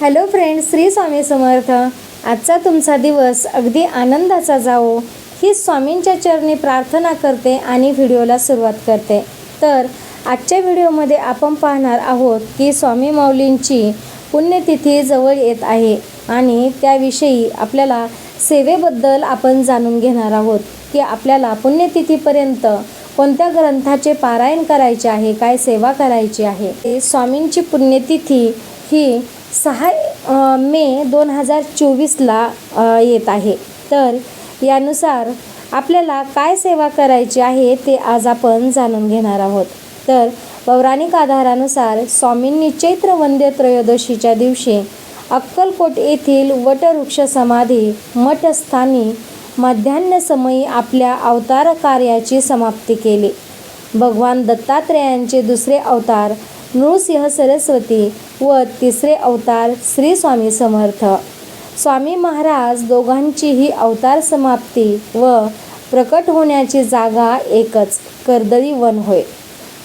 Hello friends Shri Swami Samarth. आजचा तुमचा दिवस अगदी आनंदाचा जावो. ही स्वामींच्या चरणी प्रार्थना करते आणि व्हिडिओला सुरुवात करते. तर आजच्या व्हिडिओमध्ये आपण पाहणार आहोत की स्वामी माऊलींची पुण्यतिथी जवळ येत आहे आणि त्याविषयी आपल्याला सेवेबद्दल आपण जाणून घेणार आहोत की आपल्याला पुण्यतिथीपर्यंत कोणत्या ग्रंथाचे पारायण करायचे आहे काय सेवा करायची आहे. स्वामींची पुण्यतिथी ही सहा मे दोन हजार चोवीसला येत आहे. तर यानुसार आपल्याला काय सेवा करायची आहे ते आज आपण जाणून घेणार आहोत. तर पौराणिक आधारानुसार स्वामींनी चैत्र वंद्य त्रयोदशीच्या दिवशी अक्कलकोट येथील वटवृक्ष समाधी मठस्थानी मध्यान्ह समयी आपल्या अवतार कार्याची समाप्ती केली. भगवान दत्तात्रेयांचे दुसरे अवतार नृसिंह सरस्वती व तिसरे अवतार श्री स्वामी समर्थ. स्वामी महाराज दोघांचीही अवतार समाप्ती व प्रकट होण्याची जागा एकच कर्दळी वन होय.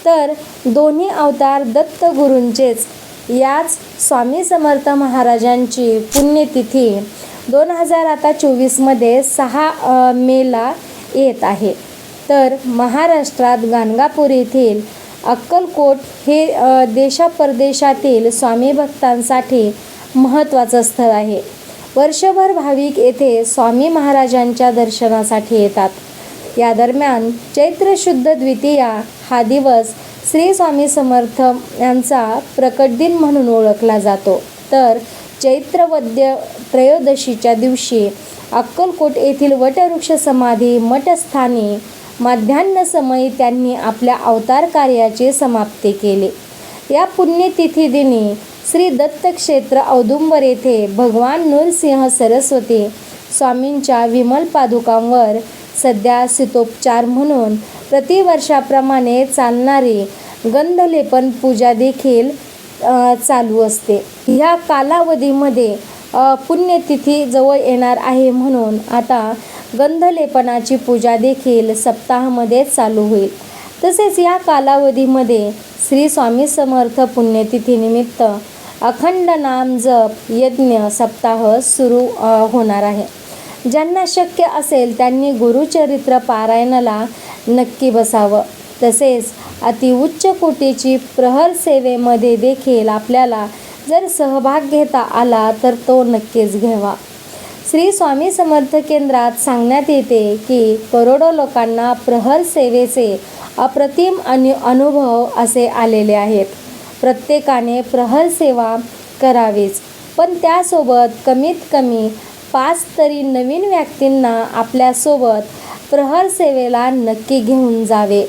तर दोन्ही अवतार दत्तगुरूंचेच याच स्वामी समर्थ महाराजांची पुण्यतिथी दोन हजार आता चोवीसमध्ये सहा मेला येत आहे. तर महाराष्ट्रात गाणगापूर येथील अक्कलकोट हे देशापरदेशातील स्वामी भक्तांसाठी महत्त्वाचं स्थळ आहे. वर्षभर भाविक येथे स्वामी महाराजांच्या दर्शनासाठी येतात. या दरम्यान चैत्र शुद्ध द्वितीया हा दिवस श्री स्वामी समर्थ यांचा प्रकट दिन म्हणून ओळखला जातो. तर चैत्रवद्य त्रयोदशीच्या दिवशी अक्कलकोट येथील वटवृक्ष समाधी मठस्थानी मध्यान्ह समयी त्यांनी आपल्या अवतार कार्याची समाप्ती केली. या पुण्यतिथी दिनी श्री दत्त क्षेत्र औदुंबर येथे भगवान नृसिंह सरस्वती स्वामींच्या विमल पादुकांवर सध्या शीतोपचार म्हणून प्रतिवर्षाप्रमाणे चालणारी गंधलेपन पूजा देखील चालू असते. ह्या कालावधीमध्ये पुण्यतिथी जवळ येणार आहे म्हणून आता गंधलेपनाची पूजा देखील सप्ताहामध्ये चालू होईल. तसेच या कालावधीमध्ये श्री स्वामी समर्थ पुण्यतिथीनिमित्त अखंड नाम जप यज्ञ सप्ताह सुरू होणार आहे. ज्यांना शक्य असेल त्यांनी गुरुचरित्र पारायणाला नक्की बसावं. तसेच अतिउच्च कोटीची प्रहर सेवेमध्ये देखील आपल्याला जर सहभाग घेता आला तर तो नक्कीच घ्यावा. श्री स्वामी समर्थ केंद्रात सांगण्यात येते की करोडो लोकांना प्रहर सेवेचे अप्रतिम अनु अनुभव असे आलेले आहेत. प्रत्येकाने प्रहर सेवा करावीच. पण त्यासोबत कमीत कमी पाच तरी नवीन व्यक्तींना आपल्यासोबत प्रहर सेवेला नक्की घेऊन जावे.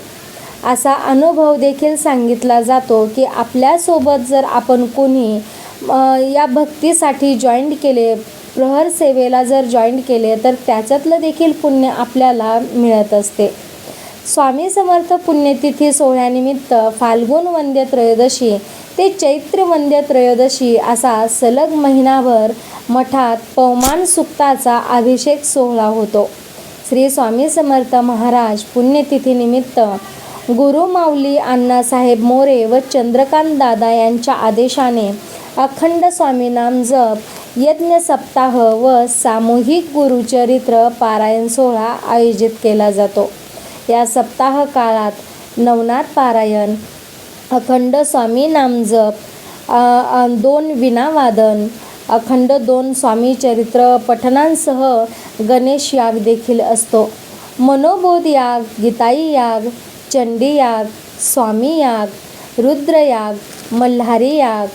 असा अनुभव देखील सांगितला जातो की आपल्यासोबत जर आपण कोणी या भक्तीसाठी जॉईंट केले प्रहर सेवेला जर जॉईंट केले तर त्याच्यातलं देखील पुण्य आपल्याला मिळत असते. स्वामी समर्थ पुण्यतिथी सोहळ्यानिमित्त फाल्गुन वंद्य त्रयोदशी ते चैत्र वंद्य त्रयोदशी असा सलग महिनाभर मठात पवमान सुक्ताचा अभिषेक सोहळा होतो. श्री स्वामी समर्थ महाराज पुण्यतिथीनिमित्त गुरुमाऊली अण्णासाहेब मोरे व चंद्रकांत दादा यांच्या आदेशाने अखंड स्वामीनाम जप यज्ञ सप्ताह व सामूहिक गुरुचरित्र पारायण सोहळा आयोजित केला जातो. या सप्ताह काळात नवनाथ पारायण अखंड स्वामी नामजप दोन विनावादन अखंड दोन स्वामी चरित्र पठणांसह गणेश याग देखील असतो. मनोबोध याग गीताई याग चंडी याग स्वामी याग रुद्रयाग मल्हारी याग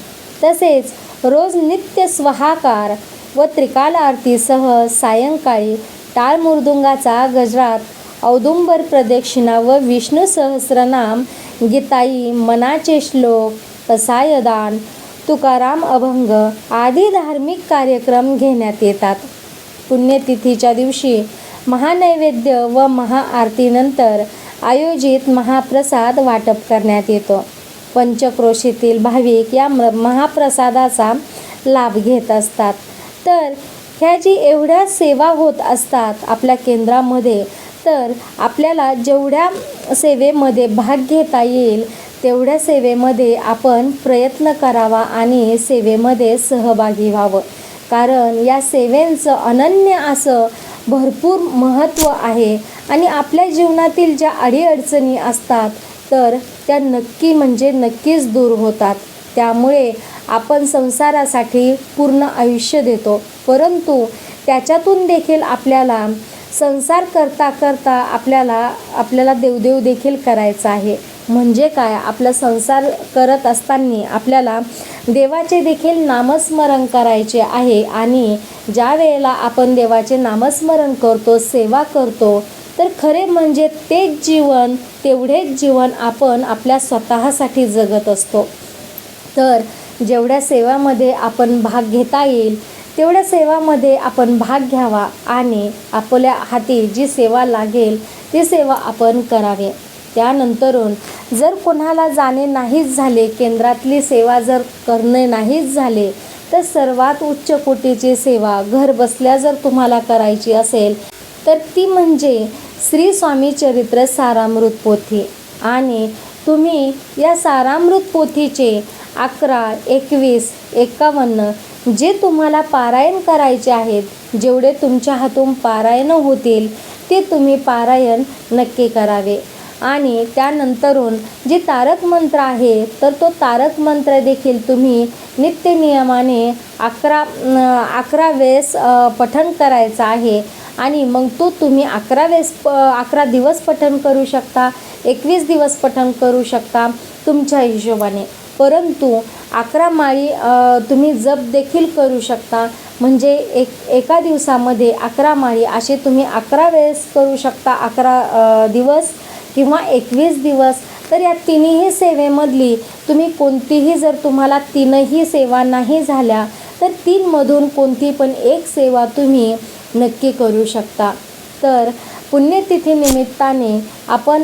तसेच रोज नित्य स्वहाकार व त्रिकाल आरतीसह सायंकाळी टाळ मृदुंगाचा गजरात औदुंबर प्रदक्षिणा व विष्णू सहस्रनाम गीताई मनाचे श्लोक कसायदान तुकाराम अभंग आदी धार्मिक कार्यक्रम घेण्यात येतात. पुण्यतिथीच्या दिवशी महानैवेद्य व महाआरतीनंतर आयोजित महाप्रसाद वाटप करण्यात येतो. पंचक्रोशीतील भाविक या म- महाप्रसादाचा लाभ घेत असतात. तर ह्या जी एवढ्या सेवा होत असतात आपल्या केंद्रामध्ये तर आपल्याला जेवढ्या सेवेमध्ये भाग घेता येईल तेवढ्या सेवेमध्ये आपण प्रयत्न करावा आणि सेवेमध्ये सहभागी व्हावं. कारण या सेवेंचं अनन्य असं भरपूर महत्त्व आहे आणि आपल्या जीवनातील ज्या अडीअडचणी असतात तर त्या नक्की म्हणजे नक्कीच दूर होतात. त्यामुळे आपण संसारासाठी पूर्ण आयुष्य देतो. परंतु त्याच्यातून देखील आपल्याला संसार करता करता आपल्याला आपल्याला देवदेव देखील करायचा आहे. म्हणजे काय? आपला संसार करत असताना आपल्याला देवाचे देखील नामस्मरण करायचे आहे. आणि ज्या वेळेला आपण देवाचे नामस्मरण करतो सेवा करतो तर खरे म्हणजे तेच जीवन तेवढेच जीवन आपण आपल्या स्वतःसाठी जगत असतो. तर जेवढ्या सेवामध्ये आपण भाग घेता येईल तेवढ्या सेवामध्ये आपण भाग घ्यावा आणि आपल्या हाती जी सेवा लागेल ती सेवा आपण करावी. त्यानंतरून जर कोणाला जाणे नाहीच झाले केंद्रातली सेवा जर करणे नाहीच झाले तर सर्वात उच्च कोटीची सेवा घर बसल्या जर तुम्हाला करायची असेल तर ती म्हणजे श्री स्वामी चरित्र सारामृत पोथी. आणि तुम्ही या सारामृत पोथीचे अकरा एकवीस एकावन्न जे तुम्हाला पारायण करायचे आहेत जेवढे तुमच्या हातून पारायण होतील ते तुम्ही पारायण नक्की करावे. आणि त्यानंतरून जे तारक मंत्र आहे तर तो तारक मंत्र देखील तुम्ही नित्य नियमाने अकरा अकरा वेळेस पठन पठण करायचं आहे. आणि मग तो तुम्ही अकरा वेळेस प अकरा दिवस पठण करू शकता एकवीस दिवस पठण करू शकता तुमच्या हिशोबाने. परंतु अकरा माळी तुम्ही जप देखील करू शकता. म्हणजे एक एका दिवसामध्ये अकरा माळी असे तुम्ही अकरा वेळेस करू शकता अकरा दिवस किंवा एकवीस दिवस. तर या तिन्ही सेवेमधली तुम्ही कोणतीही जर तुम्हाला तीनही सेवा नाही झाल्या तर तीनमधून कोणती पण एक सेवा तुम्ही नक्की करू शकता. तर पुण्यतिथी निमित्ताने आपण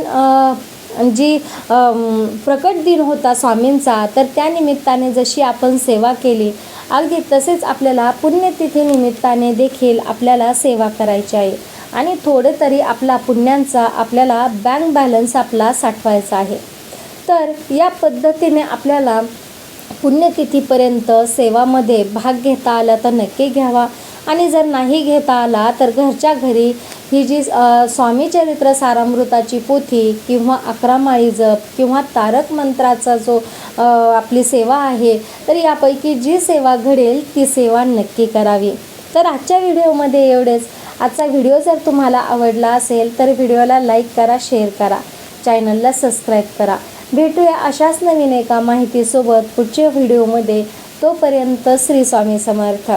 जी प्रकट दिन होता स्वामींचा तर त्या निमित्ताने जशी आपण सेवा केली अगदी तसेच आपल्याला पुण्यतिथी निमित्ताने देखील आपल्याला सेवा करायची आहे. आणि थोडं तरी आपला पुण्यांचा आपल्याला बँक बॅलन्स आपला साठवायचा आहे. तर या पद्धतीने आपल्याला पुण्यतिथीपर्यंत सेवामध्ये भाग घेता आला तर नक्की घ्यावा. आणि जर नाही घेता आला तर घरच्या घरी ही जी स्वामी चरित्र सारामृताची पोथी किंवा अकरा माळी जप किंवा तारक मंत्राचा जो आपली सेवा आहे तर यापैकी जी सेवा घडेल ती सेवा नक्की करावी. तर आजच्या व्हिडिओमध्ये एवढेच. आजचा व्हिडिओ जर तुम्हाला आवडला असेल तर व्हिडिओला लाईक करा शेअर करा. चॅनलला सबस्क्राईब करा. भेटूया अशाच नवीन एका माहितीसोबत पुढच्या व्हिडिओमध्ये. तोपर्यंत श्री स्वामी समर्थ.